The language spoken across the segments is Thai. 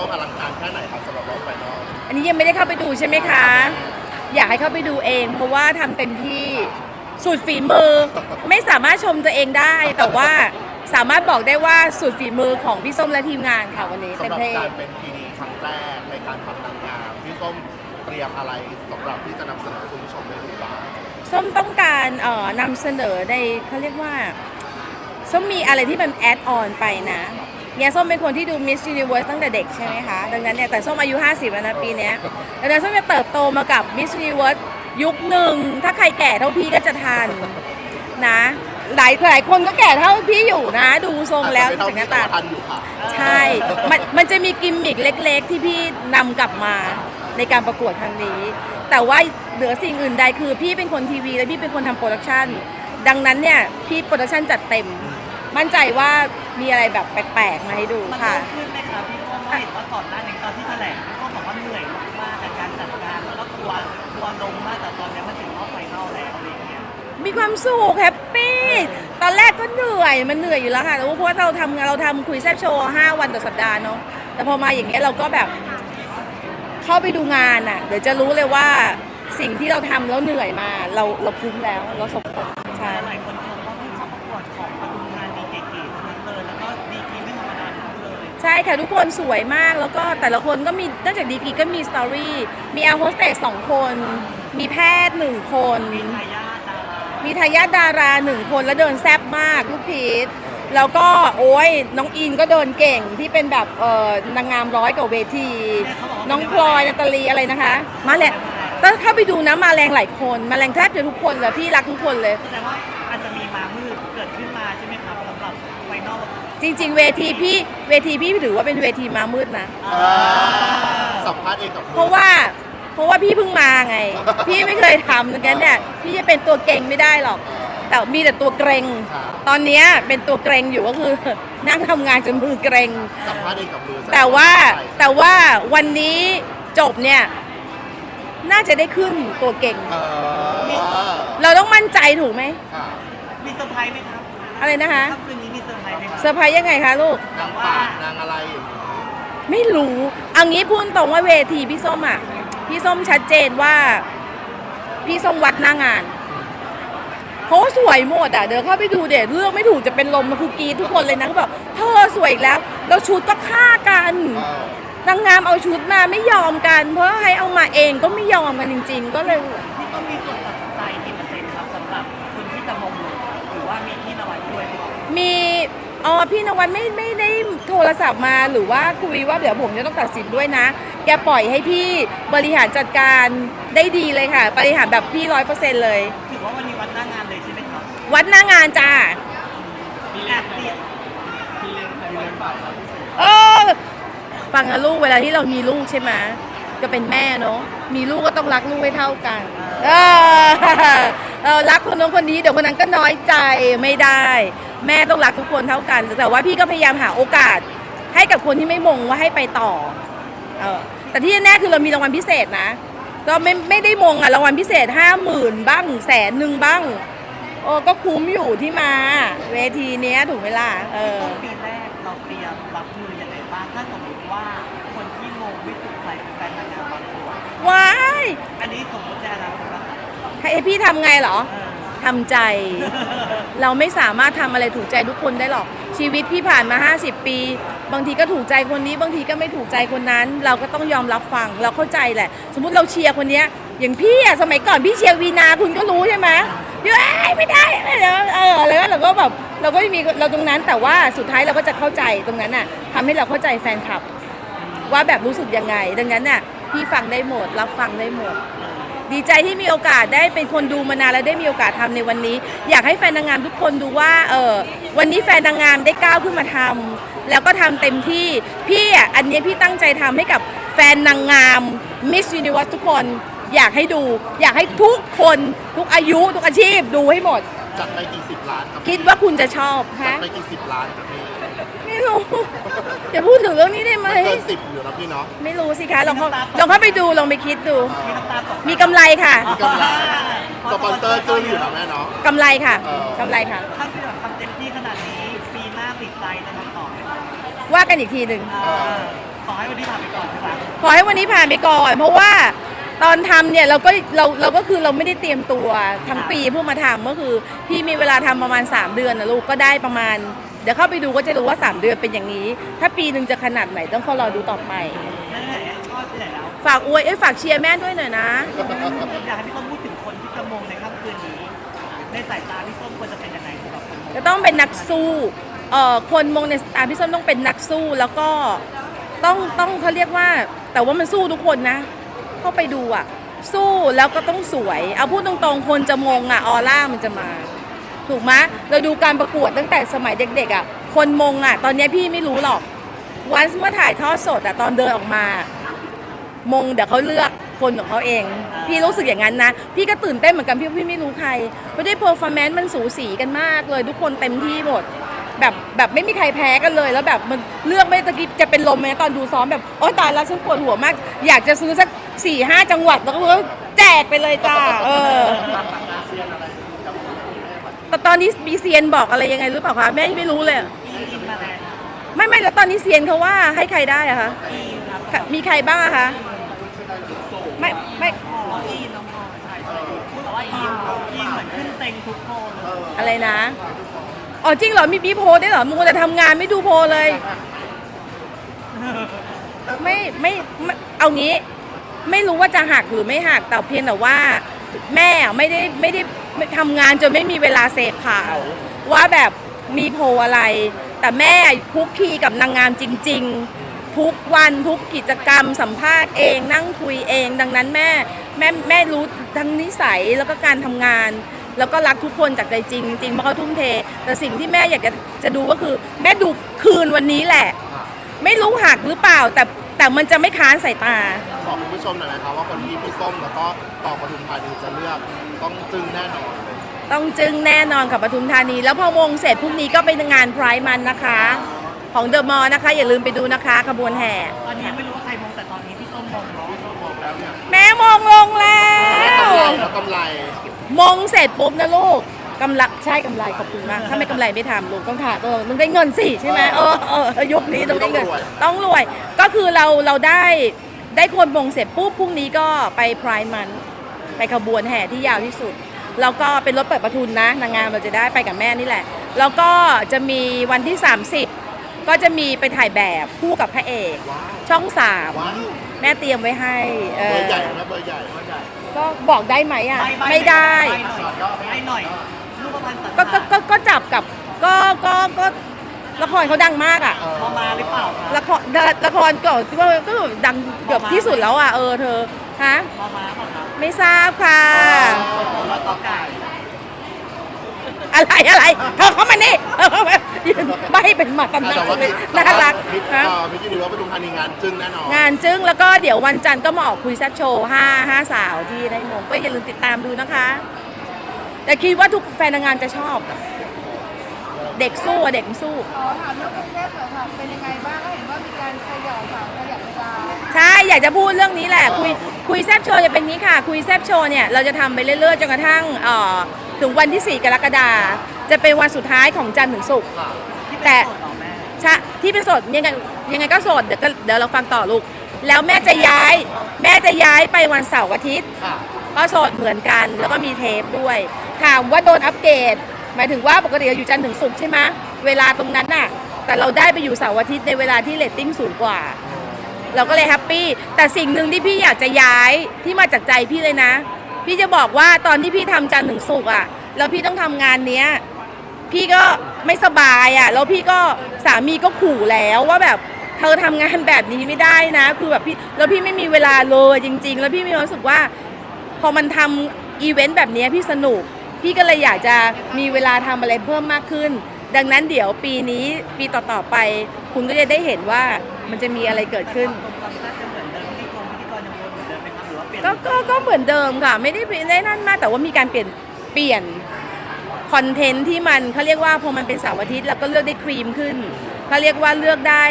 องหนึ่งพี่ส้มอลังการแค่ไหนครับสำหรับรอบไฟนอลอันนี้ยังไม่ได้เข้าไปดูใช่ไหมคะ อยากให้เข้าไปดูเอง เพราะว่าทำเต็มที่สุดฝีมือ ไม่สามารถชมตัวเองได้ แต่ว่าสามารถบอกได้ว่าสุดฝีมือของพี่ส้มและทีมงานค่ะวันนี้เต็สำมหรับที่การเป็นพีดีครั้งแรกในการทำนางงามพี่ส้มเตรียมอะไรสำหรับที่จะนำเสนอคุณผู้ชมได้ดูบ้างส้มต้องการเอ่อนำเสนอในเขาเรียกว่าส้มมีอะไรที่มันแอดออนไปนะ เนี่ยส้มเป็นคนที่ดู Miss Universe ตั้งแต่เด็กใช่ไหมคะ ดังนั้นเนี่ยแต่ส้มอายุ 50แล้วนะปีเนี้ยดังนั้นส้มจะเติบโตมากับ Miss Universe ยุคหนึ่ง ถ้าใครแก่เท่าพี่ก็จะทันนะ หลายหลายคนก็แก่เท่าพี่อยู่นะ ดูทรงแล้วอาจจะจากหไม่น้าเท่าตาที่แต่ว่าทันอยู่ค่ะ ใช่ มันมันจะมีกิมมิคเล็ก ๆ ที่พี่นำกลับมาในการประกวดครั้งนี้ แต่ว่าเหนือสิ่งอื่นใดคือพี่เป็นคนทีวีและพี่เป็นคนทำโปรดักชันดังนั้นเนี่ยพี่โปรดักชันจัดเต็ม มั่นใจว่ามีอะไรแบบแปลกๆมาให้ดูมันค่ะ เพิ่มขึ้นไหมคะพี่โก้เห็นว่าก่อนหน้านี้ตอนที่แถลงพี่โก้บอกว่าเหนื่อยมากๆกับการจัดงานแล้วก็กลัวกลัวลงมากแต่ตอนนี้มันถึงรอบไฟนอลแล้วอะไรอย่างเงี้ยมีความสุขแฮปปี้ตอนแรกก็เหนื่อยมันเหนื่อยอยู่แล้วค่ะแต่ว่าเพราะว่าเราทำงานเราทำคุยแซบโชว์ 5 วันต่อสัปดาห์เนาะแต่พอมาอย่างเงี้ยเราก็แบบเข้าไปดูงานอะ เดี๋ยวจะรู้เลยว่าสิ่งที่เราทำแล้วเหนื่อยมา เราเราคุ้มแล้วเราสม ช่ค่ะ ทุกคนสวยมากแล้วก็แต่ละคนก็มีนอกจากดีกรีก็มีสตอรี่มีแอร์โฮสเตสสองคน มีแพทย์หนึ่งคน มีทายาทดาราหนึ่งคนแล้วเดินแซ่บมากลูกพีชแล้วก็โอ้ยน้องอินก็เดินเก่งที่เป็นแบบเออนางงามร้อยกว่าเวที น้องพลอยนาตาลีอะไรนะคะ มาแหละถ้าเข้าไปดูนะมาแรงหลายคน มาแรงแทบจะทุกคนเลยพี่รักทุกคนเลย แสดงว่าอาจจะมีมามืดเกิดขึ้นมาใช่ไหมครับสำหรับไฟนอลจริง ๆ เวทีพี่เวทีพี่ถือว่าเป็นเวทีมามืดนะ สัมภาษณ์เองกับเพราะว่า เพราะว่าพี่เพิ่งมาไง พี่ไม่เคยทำดังนั้นเนี่ยพี่จะเป็นตัวเก่งไม่ได้หรอก แต่มีแต่ตัวเกรง ตอนเนี้ยเป็นตัวเกรงอยู่ก็คือ นั่งทำงานจนมือเกรง สัมภาษณ์เองกับมือแต่ว่าแต่ว่าวันนี้จบเนี่ย น่าจะได้ขึ้นตัวเก่งเออเราต้องมั่นใจถูกไหมค่ะ มีเซอร์ไพรส์ไหมครับอะไรนะคะค่ำคืนนี้มีเซอร์ไพรส์ไหมครับเซอร์ไพรส์ยังไงคะลูก นางป่านางอะไรอย่างนี้ไม่รู้ เอางี้พูดตรงว่าเวทีพี่ส้มอะ พี่ส้มชัดเจนว่า พี่ส้มวัดหน้างานเพราะว่าสวยหมดอะ เดี๋ยวเข้าไปดูเด็ดเลือกไม่ถูกจะเป็นลมมาคุกกรีดทุกคนเลยนะเขาบอกเธอสวยอีกแล้วแล้วชุดก็ฆ่ากัน เออนางงามเอาชุดมาไม่ยอมกัน เพราะให้เอามาเองก็ไม่ยอมกันจริง ๆ ก็เลย อ๋อพี่นวัดไม่ไม่ได้โทรศัพท์มาหรือว่าคุยว่าเดี๋ยวผมจะต้องตัดสินด้วยนะ แกปล่อยให้พี่บริหารจัดการได้ดีเลยค่ะ บริหารแบบพี่ร้อยเปอร์เซ็นต์เลย ถือว่าวันนี้วัดหน้างานเลยใช่ไหมครับวัดหน้างานจ้ามีแอปเดียวเออฟังนะลูกเวลาที่เรามีลูกใช่ไหมก็เป็นแม่เนาะมีลูกก็ต้องรักลูกให้เท่ากัน เออเออรักคนนู้นคนนี้เดี๋ยวคนนั้นก็น้อยใจไม่ได้ แม่ต้องรักทุกคนเท่ากัน แต่ว่าพี่ก็พยายามหาโอกาส ให้กับคนที่ไม่มงว่าให้ไปต่อเออแต่ที่แน่ๆคือเรามีรางวัลพิเศษนะ ก็ไม่ไม่ได้มงอะรางวัลพิเศษห้าหมื่นบ้างแสนหนึ่งบ้างโอ้ก็คุ้มอยู่ที่มา เวทีเนี้ยถูกไหมล่ะเออ ต้นปีแรกเราเตรียมรับมือยังไงบ้างถ้าสมมติว่าคนที่งงไม่ถูกใครเป็นแฟนนางงามบางส่วนว้าย อันนี้สมมติในอนาคตนะครับให้พี่ทำไงเหรอ เออ ทำใจ เราไม่สามารถทำอะไรถูกใจทุกคนได้หรอก ชีวิตพี่ผ่านมา 50 ปี บางทีก็ถูกใจคนนี้ บางทีก็ไม่ถูกใจคนนั้น เราก็ต้องยอมรับฟัง เราเข้าใจแหละ สมมติเราเชียร์คนเนี้ย อย่างพี่อะสมัยก่อนพี่เชียร์วีนาคุณก็รู้ใช่ไหมเอ้ยไม่ได้ไม่ได้เออแล้วเราก็แบบเราก็มีเราตรงนั้น แต่ว่าสุดท้ายเราก็จะเข้าใจตรงนั้นน่ะทำให้เราเข้าใจแฟนคลับ ว่าแบบรู้สึกยังไง ดังนั้นน่ะพี่ฟังได้หมด รับฟังได้หมด ดีใจที่มีโอกาสได้เป็นคนดูมานานแล้วได้มีโอกาสทำในวันนี้ อยากให้แฟนนางงามทุกคนดูว่าเออวันนี้แฟนนางงามได้ก้าวขึ้นมาทำแล้วก็ทำเต็มที่พี่อะอันนี้พี่ตั้งใจทำให้กับแฟนนางงามมิส s u นิเว s ทุกคนอยากให้ดู อยากให้ทุกคนทุกอายุทุกอาชีพดูให้หมด จัดไปกี่สิบล้านครับคิดว่าคุณจะชอบจัดฮะไปกี่สิบล้านครับพี่ ไม่รู้ อย่าพูดถึงเรื่องนี้ได้ไหม เกินสิบอยู่นะพี่เนาะ ไม่รู้สิคะลองเข้าลองเข้าไปดูลองไปคิดดู มีน้ำตาตกมีกำไรค่ะมีกำไรสปอนเซอร์จึ้งอยู่นะแม่เนาะ กำไรค่ะเออกำไรค่ะ ถ้าพี่แบบทำเต็มที่ขนาดนี้ปีหน้าติดใจจะทำต่อไหมครับว่ากันอีกทีหนึ่ง เออขอให้วันนี้ผ่านไปก่อนใช่ไหมขอให้วันนี้ผ่านไปก่อน เพราะว่าตอนทำเนี่ยเราก็เราเราก็คือเราไม่ได้เตรียมตัวทั้งปีเพื่อมาทำก็คือ พี่มีเวลาทำประมาณ 3 เดือนนะลูกก็ได้ประมาณ เดี๋ยวเข้าไปดูก็จะรู้ว่า 3 เดือนเป็นอย่างนี้ ถ้าปีหนึ่งจะขนาดไหนต้องขอรอดูต่อไป ฝากอวยเอ้ยฝากเชียร์แม่ด้วยหน่อยนะ อยากให้พี่ส้มพูดถึงคนที่จะมงในค่ำคืนนี้ ในสายตาพี่ส้มควรจะเป็นยังไงสำหรับคนมงจะต้องเป็นนักสู้เอ่อคนมองในสตาร์พี่ส้มต้องเป็นนักสู้แล้วก็ต้องต้องเขาเรียกว่า แต่ว่ามันสู้ทุกคนนะ เข้าไปดูอะ สู้แล้วก็ต้องสวย เอาพูดตรงๆ คนจะมงอะออร่ามันจะมา ถูกไหมเราดูการประกวดตั้งแต่สมัยเด็กๆอะคนมงอะ ตอนนี้พี่ไม่รู้หรอกวันเมื่อถ่ายทอดสดอะตอนเดินออกมา มงเดี๋ยวเขาเลือกคนของเขาเอง พี่รู้สึกอย่างนั้นนะ พี่ก็ตื่นเต้นเหมือนกันพี่พี่ไม่รู้ใครไม่ได้เพอร์ฟอร์แมนซ์มันสูสีกันมากเลยทุกคนเต็มที่หมดแบบแบบไม่มีใครแพ้กันเลย แล้วแบบมันเลือกไม่ตะกี้จะเป็นลมไหมตอนดูซ้อมแบบโอ๊ยตายแล้วฉันปวดหัวมาก อยากจะซื้อสักสี่ห้าจังหวัดแล้วก็แจกไปเลยจ้าเออ แต่ตอนนี้มีเซียนบอกอะไรยังไงหรือเปล่าคะแม่ไม่รู้เลยอะอีนมาแล้วไม่ไม่แล้วตอนนี้เซียนเขาว่าให้ใครได้อะคะอีนครับค่ะมีใครบ้างอะคะไม่ไม่อ๋ออีนน้องพลอยใช่ใช่พูดว่าอีนอีนเหมือนขึ้นเต็งทุกโพลเลยอะไรนะอ๋อจริงเหรอมีบีโพลได้วยเหรอมูแต่ทำงานไม่ดูโพลเลย ไม่ไม่ไม่เอางี้ ไม่รู้ว่าจะหักหรือไม่หักแต่เพียงแต่ว่า แม่ไม่ได้ไม่ได้ไม่ ทำงานจนไม่มีเวลาเสพข่าว ว่าแบบมีโพลอะไร แต่แม่คุกคีกับนางงามจริง ๆ ทุกวันทุกกิจกรรมสัมภาษณ์เองนั่งคุยเอง ดังนั้นแม่แม่แม่รู้ทั้งนิสัยแล้วก็การทำงาน แล้วก็รักทุกคนจากใจจริงจริงเพราะเขาทุ่มเท แต่สิ่งที่แม่อยากจะจะดูก็คือ แม่ดูคืนวันนี้แหละ ไม่รู้หักหรือเปล่า แต่แต่มันจะไม่ค้านสายตา บอกคุณผู้ชมหน่อยนะครับว่าคนที่พี่ส้มแล้วก็ต่อปทุมธานีจะเลือกต้องจึ้งแน่นอนเลยต้องจึงแน่นอนกับปทุมธานี แล้วพอวงเสร็จพรุ่งนี้ก็เป็นงานพรายมันนะคะ ของเดอะมอลล์นะคะ อย่าลืมไปดูนะคะขบวนแห่ ตอนนี้ยังไม่รู้ว่าใครมงแต่ตอนนี้พี่ส้มมงเนาะบอกแล้วเนี่ยแม่มองลงแล้วกำไรแล้วกำไรมงเสร็จปุ๊บนะลูก กำไรใช่กำไรขอบคุณมาก ถ้าไม่กำไรไม่ทำลูกต้องถ่ายต้องต้องได้เงินสิใช่ไหมเออเออเออยุคนี้ต้องได้เงิน ต้องรวย ก็คือเราเราได้ได้คนมงเสร็จปุ๊บพรุ่งนี้ก็ไปพรายมันไปขบวนแห่ที่ยาวที่สุดแล้วก็เป็นรถเปิดประทุนนะนางงามเราจะได้ไปกับแม่นี่แหละ แล้วก็จะมีวันที่ 30 ก็จะมีไปถ่ายแบบคู่กับพระเอกว้าวช่องสามว้าวแม่เตรียมไว้ให้เอเบออร์ใหญ่นะเบอร์ใหญ่เบอร์ใหญ่ก็บอกได้ไหมอะใบ้ใบ้ไม่ได้ใบ้หน่อยใบ้หน่อยลู กประพันธ์สันก็ก็ก็ก็จับกับก็ก็ก็ละครเขาดังมากอะเออพอมาหรือเปล่าครับละครละครก็ก็ก็ดังเกือบที่สุดแล้วอะเออเธอฮะพอมาเปล่าครับไม่ทราบค่ะแล้วก็ไก่อะไรอะไรเธอเข้ามานี่เธอเข้ามายืนใบเป็นหมากันแต่นะว่าเลยน่ารักพิฮะพิจิตรว่าปทุมธานีงานจึ้งแน่นอน งานจึ้งแล้วก็เดี๋ยววันจันทร์ก็มาออกคุยแซ่บโชว์ห้าห้าสาวที่ได้มงก็อย่าลืมติดตามดูนะคะ แต่คิดว่าทุกแฟนนางงามจะชอบ เด็กสู้อะเด็กมันสู้ ขอถามเรื่องกรุงเทพหน่อยค่ะเป็นยังไงบ้างก็เห็นว่ามีการขยับค่ะขยับเวลาใช่ อยากจะพูดเรื่องนี้แหละ คุยคุยแซบโชว์จะเป็นนี้ค่ะ คุยแซบโชว์เนี่ย เราจะทำไปเรื่อยๆ จนกระทั่งเอ่อถึงวันที่ 4 กรกฎาคมจะเป็นวันสุดท้ายของจันทร์ถึงศุกร์ค่ะที่แต่เป็นโสดเหรอแม่ใช่ที่เป็นโสดยังไงยังไงก็โสดเดี๋ยวก็เดี๋ยวเราฟังต่อลูก แล้วแม่จะย้าย แม่จะย้ายไปวันเสาร์อาทิตย์ ค่ะ ก็สดเหมือนกัน แล้วก็มีเทปด้วย ถามว่าโดนอัปเกรดหมายถึงว่าปกติเราอยู่จันทร์ถึงศุกร์ใช่ไหมเวลาตรงนั้นน่ะ แต่เราได้ไปอยู่เสาร์อาทิตย์ในเวลาที่เรตติ้งสูงกว่า เราก็เลยแฮปปี้แต่สิ่งหนึ่งที่พี่อยากจะย้ายที่มาจากใจพี่เลยนะ พี่จะบอกว่าตอนที่พี่ทำจันทร์ถึงศุกร์อะแล้วพี่ต้องทำงานเนี้ยพี่ก็ไม่สบายอะแล้วพี่ก็สามีก็ขู่แล้วว่าแบบเธอทำงานแบบนี้ไม่ได้นะ คือแบบพี่แล้วพี่ไม่มีเวลาเลยจริง ๆ แล้วพี่มีความรู้สึกว่า พอมันทำอีเวนต์แบบเนี้ยพี่สนุก พี่ก็เลยอยากจะมีเวลาทำอะไรเพิ่มมากขึ้น ดังนั้นเดี๋ยวปีนี้ปีต่อๆไป คุณก็จะได้เห็นว่ามันจะมีอะไรเกิดขึ้นความแซ่บจะเหมือนเดิมพิธีกรพิธีกรยังวนเหมือนเดิมไหมครับหรือว่าเปลี่ยนก็ก็ก็เหมือนเดิมค่ะ ไม่ได้ได้นั่นมากแต่ว่ามีการเปลี่ยนเปลี่ยนคอนเทนต์ที่มันเขาเรียกว่าพอมันเป็นเสาร์อาทิตย์เราก็เลือกได้ครีมขึ้นเขาเรียกว่าเลือกได้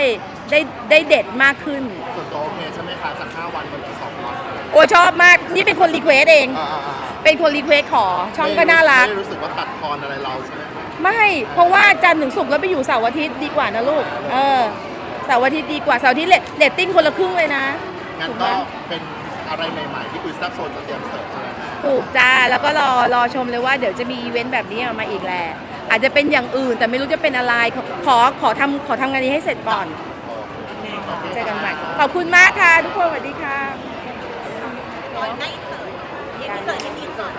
ได้ได้เด็ดมากขึ้น ส่วนตัวโอเคใช่ไหมคะจาก5วันเป็นเหลือ2วัน โอ้ชอบมาก นี่เป็นคนรีเควสเอง อ่าเป็นคนรีเควสขอ ช่องก็น่ารัก ไม่รู้สึกว่าตัดทอนอะไรเราใช่ไหมคะไม่ เพราะว่าจันทร์ถึงศุกร์แล้วไปอยู่เสาร์อาทิตย์ดีกว่านะลูก เออ เสาร์อาทิตย์ดีกว่าเสาร์อาทิตย์เลตเรตติ้งคนละครึ่งเลยนะ งั้นถูกไหมก็เป็นอะไรใหม่ๆ ที่คุยแซ่บโซนจะเตรียมเสิร์ฟใช่ไหมคะถูกจ้า แล้วก็รอรอชมเลยว่าเดี๋ยวจะมีอีเวนต์แบบนี้ออกมาอีกแหละ อาจจะเป็นอย่างอื่นแต่ไม่รู้จะเป็นอะไร ขอขอขอทำขอทำงานนี้ให้เสร็จก่อน โอเคค่ะเจอกันใหม่ ขอบคุณมากค่ะ ทุกคนสวัสดีค่ะ ขอหน้าอินเสิร์ตอินเสิร์ตที่นี่ก่อน